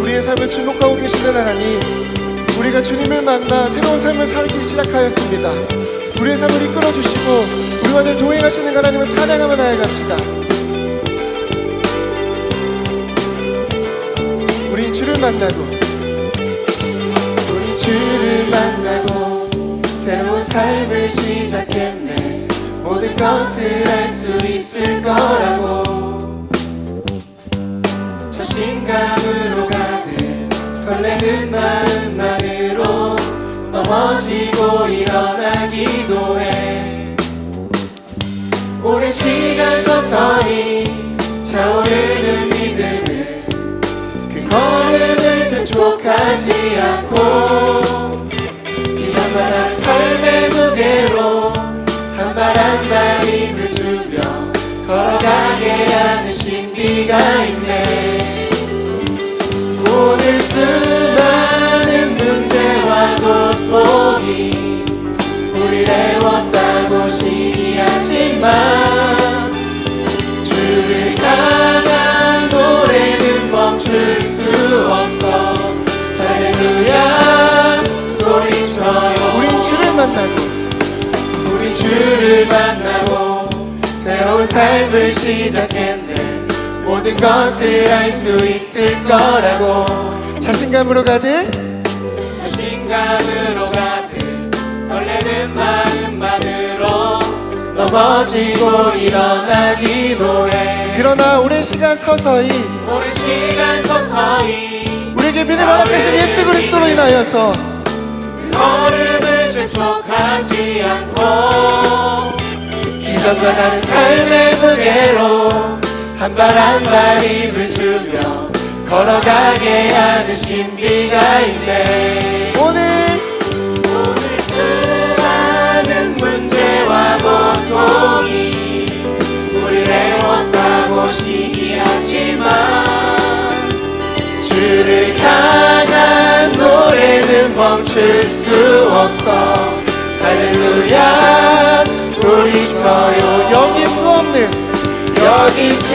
우리의 삶을 주목하고 계시는 하나님, 우리가 주님을 만나 새로운 삶을 살기 시작하였습니다. 우리의 삶을 이끌어 주시고 우리와 늘 동행하시는 하나님을 찬양하며 나아갑시다. 우리 주를 만나고 우리 주를 만나고 새로운 삶을 시작했네 모든 것을 알 수 있을 거라고 자신감으로 가득 설레는 마음만으로 넘어지고 일어나기도 해. 오랜 시간 서서히 차오르는 믿음은 그 걸음을 재촉하지 않고 주를 만나고 새로운 삶을 시작했네. 모든 것을 알 수 있을 거라고. 자신감으로 가득. 자신감 넘어지고 일어나 기도 해 그러나 오랜 시간 서서히 오랜 시간 서서히 우리에게 믿음 허락하신 예수 그리스도로 인하여서 걸음을 재촉하지 않고 이전과 다른 삶의 무게로 한 발 한 발 힘을 주며 걸어가게 하는 신비가 있네 주를 향한 노래는 멈출 수 없어. 할렐루야. 소리쳐요. 여기 수 없는 여기 수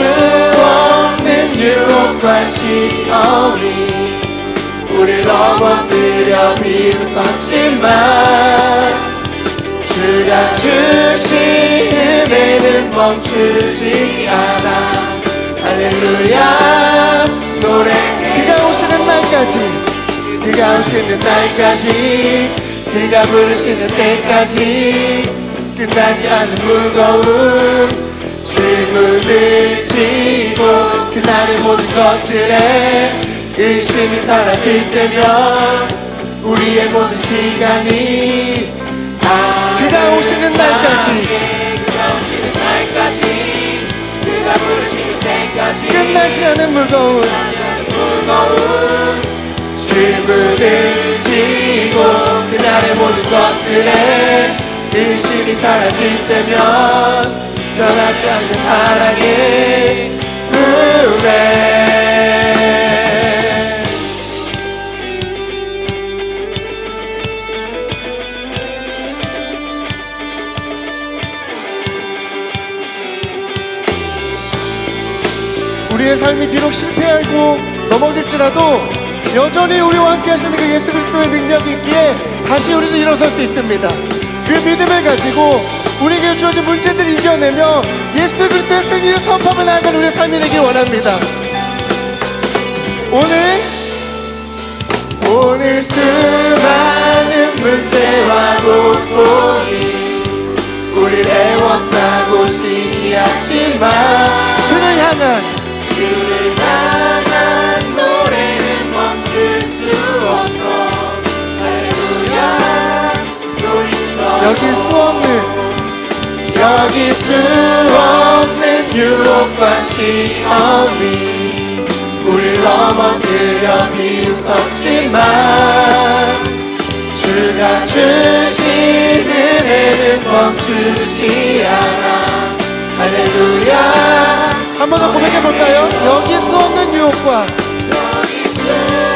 없는 유혹과 시험이 우릴 넘어뜨려 비웃었지만 주가 주신 은혜는 멈추지 않아. 할렐루야. 노래해 그가 날까지. 그가 오시는 날까지. 그가 부르시는 때까지. 끝나지 않는 무거운 질문을 지고 그날의 모든 것들에 의심이 사라질 때면 우리의 모든 시간이 아 그가 오시는 날까지. 그가 오시는 날까지. 그가 부르시는 때까지. 끝나지 않은 무거운 무거운 질문을 지고 그날의 모든 것들에 의심이 사라질 때면 변하지 않는 사랑의 은혜 우리의 삶이 비록 실패하고 넘어질지라도 여전히 우리와 함께 하시는 그 예수 그리스도의 능력이 있기에 다시 우리는 일어설 수 있습니다. 그 믿음을 가지고 우리에게 주어진 문제들을 이겨내며 예수 그리스도의 승리를 선포하며 나아가는 우리의 삶이 되길 원합니다. 오늘 오늘 수많은 문제와 고통이 우리를 애워싸고 시기하지만 주를 향한 여기 수 없는 여기 수 없는 유혹과 시험이 우릴 넘어뜨려 비웃었지만 주가 주신 은혜는 멈추지 않아 할렐루야 한 번 더 고백해 볼까요? 여기 수 없는 유혹과 여기 수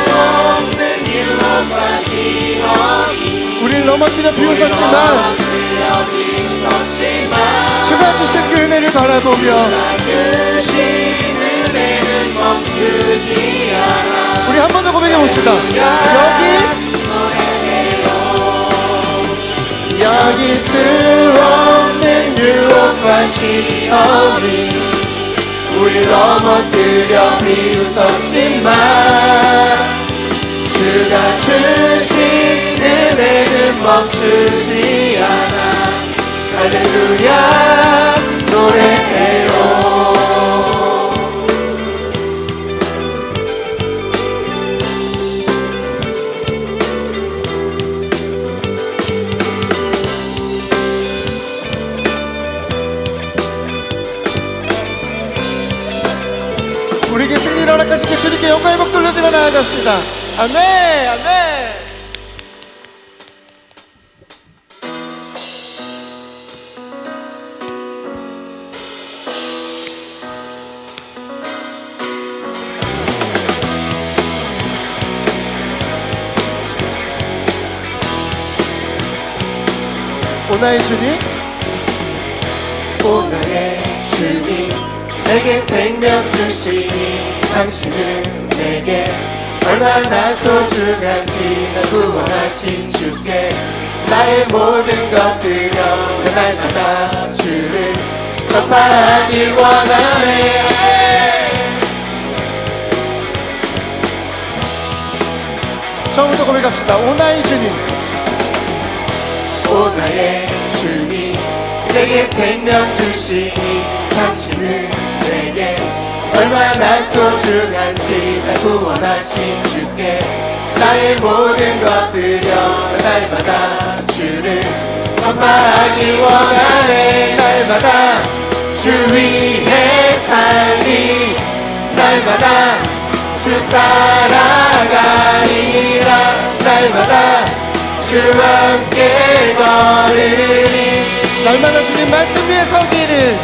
없는 유혹과 우릴 넘어뜨려 비웃었지만 주가 주신 그 은혜를 바라보며 우리 한 번 더 고백해 봅시다. 여기 여기 수 없는 유혹과 시험이 우리 넘어뜨려 비웃었지만 주가 주신 은혜는 멈추지 않아. 할렐루야 노래해요. 우리에게 승리를 허락하신 그 주님께 영광의 목 돌려드려 나아갑시다. 아멘 아멘 오 나의 주님. 오 나의 주님 내게 생명 주시니 당신은 내게 얼마나 소중한지 날 구원하신 주께 나의 모든 것들여 그날마다 주를 전파하길 원하네. 처음부터 고백합시다. 오나의 주님. 오나의 내게 생명 주시니 당신은 내게 얼마나 소중한지 날 구원하신 주께 나의 모든 것들여 날마다 주를 전파하길 원하네. 날마다 주 위에 살리. 날마다 주 따라가리라. 날마다 주와 함께 걸으리 날마다 주님 말씀 위에 서기를.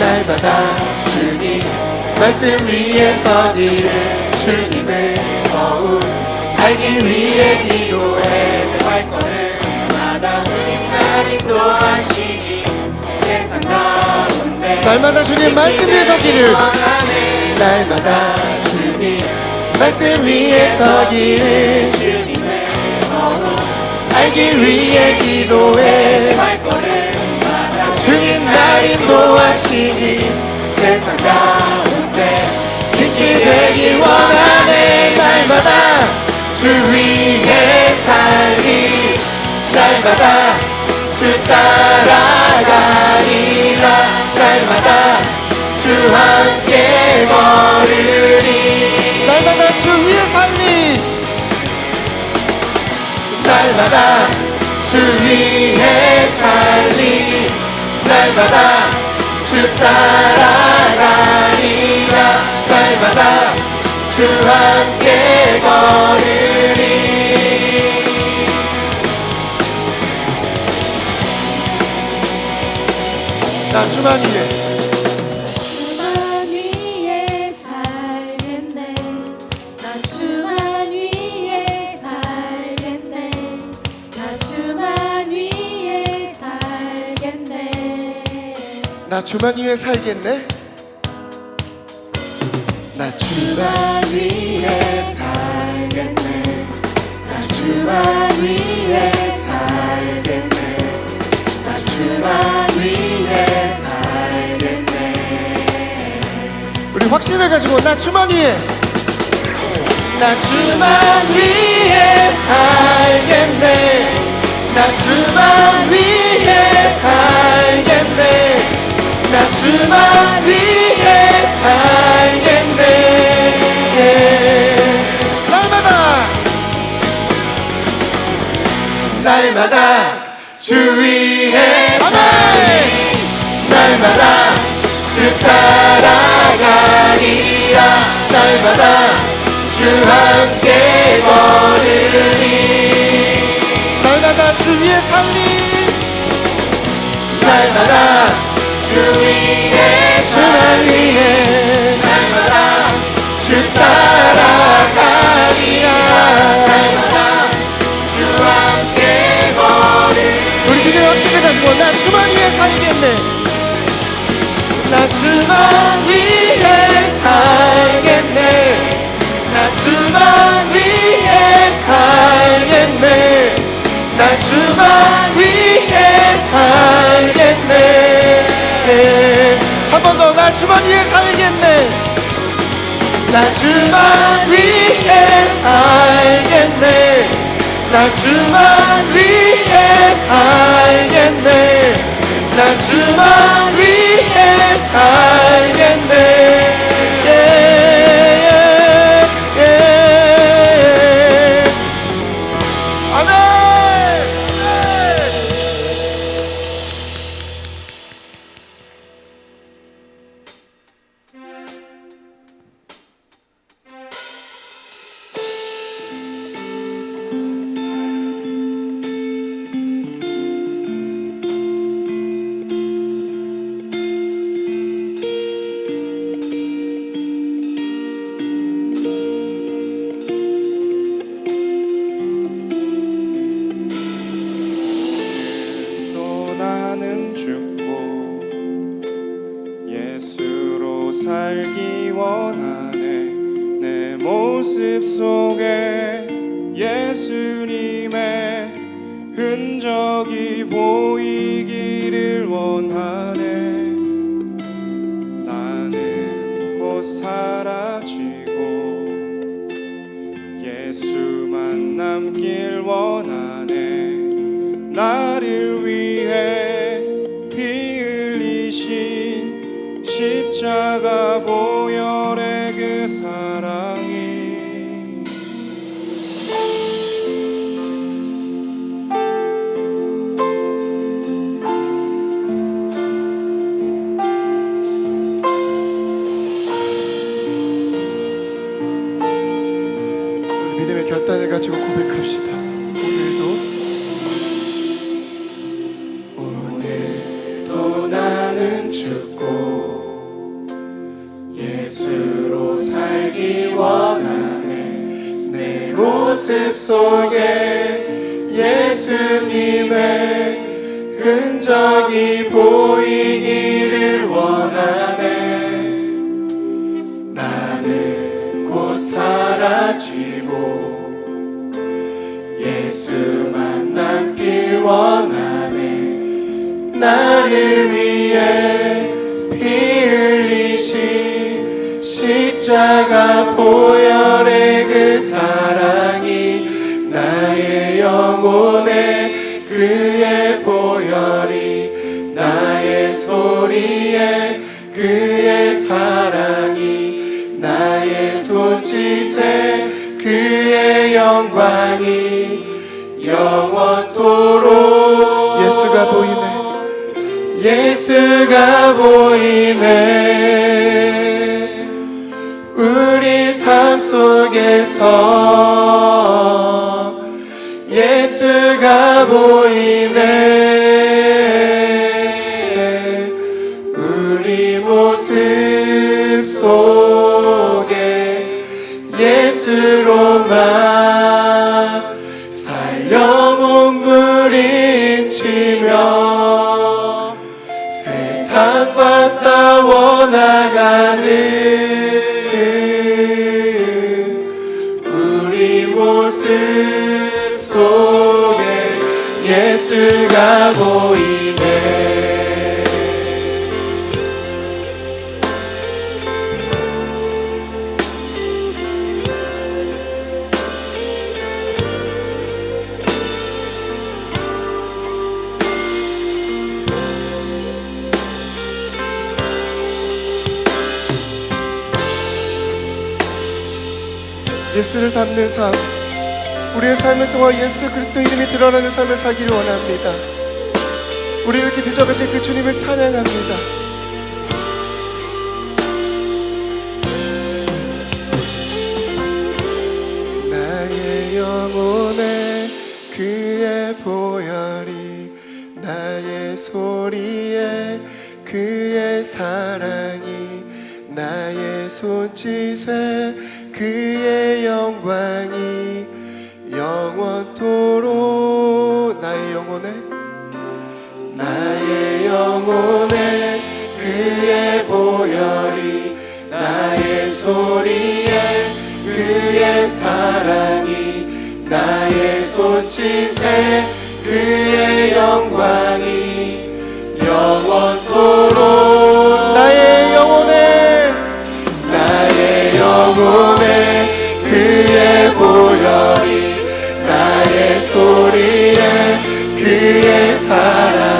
날마다 주님 말씀 위에 서기를. 주님을 더욱 알기 위해 기도해. 내 발걸음마다 주님 날 인도하시니 세상 가운데 날마다 주님 말씀 위에 서기를. 날마다 주님 말씀 위에 서기를 알기 위해 기도해. 주님 날 인도하시니 세상 가운데 빛이 되길 원하네. 날마다 주 위에 살리. 날마다 주 따라가리라. 날마다 주와 함께 걸으 날마다 주 위에 살리. 날마다 주 따라가리라. 날마다 주와 함께 걸으리. 나 주만 위해 나 주만 위해 살겠네? 나 주만 위해 살겠네. 나 주만 위해 살겠네. 나 주만 위해 살겠네. 우리 확신을 가지고 나 주만 위해 나 주만 위해 살겠네. 나 주만 위해 살겠네 나 주만 위해 살겠네. 날마다. 날마다 주 위해 살리. 날마다 주 따라가리라. 날마다 주 함께 걸으리. 날마다 주 위에 살리 주만 위해 살겠네. 나 주만 위해 살겠네. 나 주만 위해 살겠네. 나 주만 위해 살겠네 나는 속에 예수님의 흔적이 보이기를 원하네. 나는 곧 사라지고 예수만 남길 원하네. 나를 위해 피 흘리신 십자가 보혈의 그 사랑 보혈이 나의 소리에 그의 사랑이 나의 손짓에 그의 영광이 영원토록 예수가 보이네. 예수가 보이네 우리 삶 속에서 예수가 보이네 예수를 닮는 삶, 우리의 삶을 통해 예수 그리스도 이름이 드러나는 삶을 살기를 원합니다. 우리 이렇게 빚어가신 그 주님을 찬양합니다. 나의 영혼에 그의 보혈이 나의 소리에 그의 사랑이 나의 손짓에 영혼에 그의 보혈이 나의 소리에 그의 사랑이 나의 손짓에 그의 영광이 영원토록 나의 영혼에 나의 영혼에 그의 보혈이 나의 소리에 그의 사랑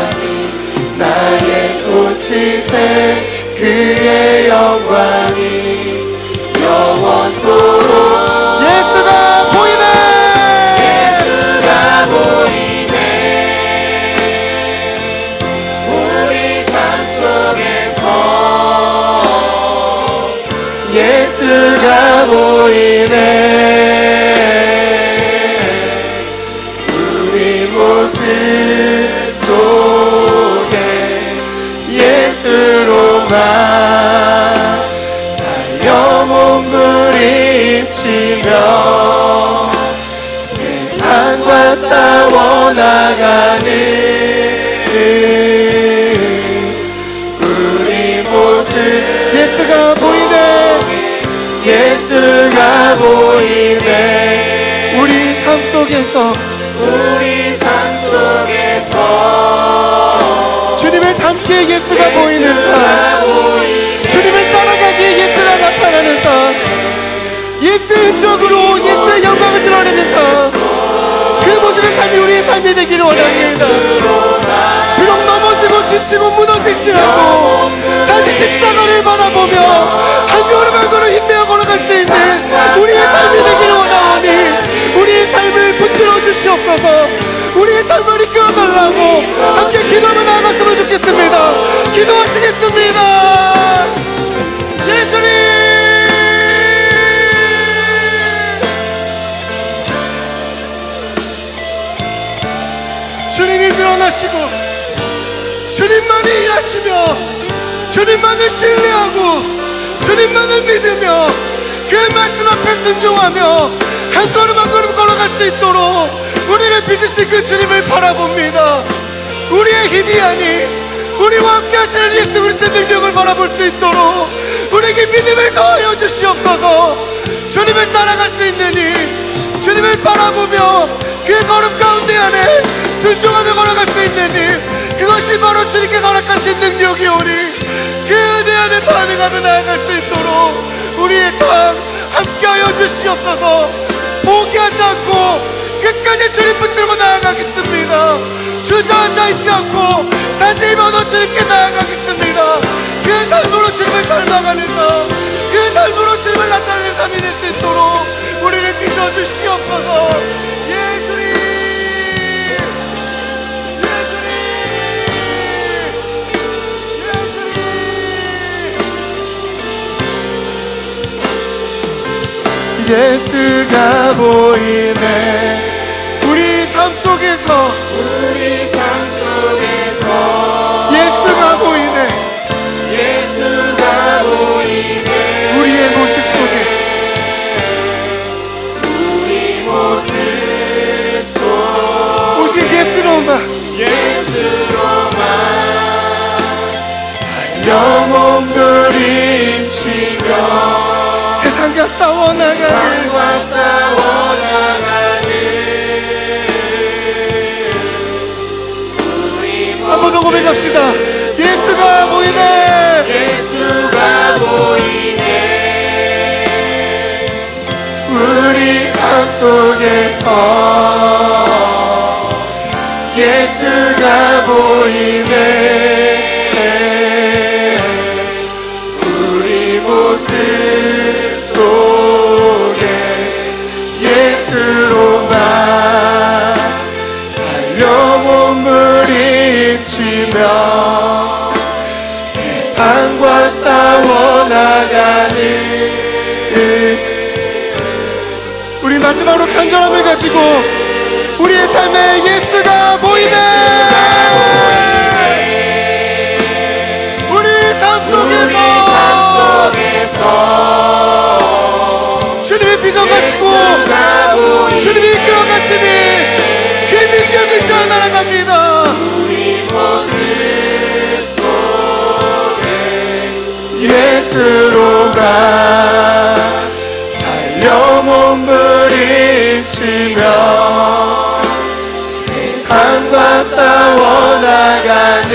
속에서. 우리 삶 속에서 주님을 닮기에 예수가 보이는 삶. 주님을 따라가기에 예수가 나타나는 삶. 예수의 흔적으로 예수의 영광을 드러내는 삶그 모습의 삶이 우리의 삶이 되기를 원합니다. 비록 넘어지고 지치고 무너질지라도 다시 십자가를 바라보며 한 걸음 한 걸음 힘내어 걸어갈 수 있는 우리의 삶이 되기를 주시옵소서. 우리의 삶을 이끌어 달라고 함께 기도하며 나아갔으면 좋겠습니다. 기도하시겠습니다. 예수님! 주님이 드러나시고 주님만이 일하시며 주님만을 신뢰하고 주님만을 믿으며 그 말씀 앞에 순종하며 한 걸음 한 걸음 걸어갈 수 있도록 우리를 빚으신 그 주님을 바라봅니다. 우리의 힘이 아닌 우리와 함께 하시는 예수 그리스도의 능력을 바라볼 수 있도록 우리에게 믿음을 더하여 주시옵소서. 주님을 따라갈 수힘 주님을 바라보며 그 걸음 가운데 안에 순종하며 걸어갈 수힘 그것이 바로 주님께 허락하신 능력이오니 그 은혜 안에 반응하며 나아갈 수 있도록 우리의 삶 함께하여 주시옵소서 포기하지 않고 끝까지 주님 붙들고 나아가겠습니다. 주저앉아 있지 않고 다시 힘어서 주님께 나아가겠습니다. 그 삶으로 주님을 닮아가는 삶 그 삶으로 주님을 나타내는 삶이 될 수 있도록 우리를 비춰주시옵소서 예수가 보이네. 우리 삶 속에서 우리 보이네. 우리 모습 속에 예수로만 살려 몸부림치며 세상과 싸워나가는 우리 마지막으로 간절함을 가지고 우리의 삶에 주님이 이끌어가시니 그 능력을 쌓아 날아갑니다. 예수로가 살려 몸부림치며 세상과 싸워나가는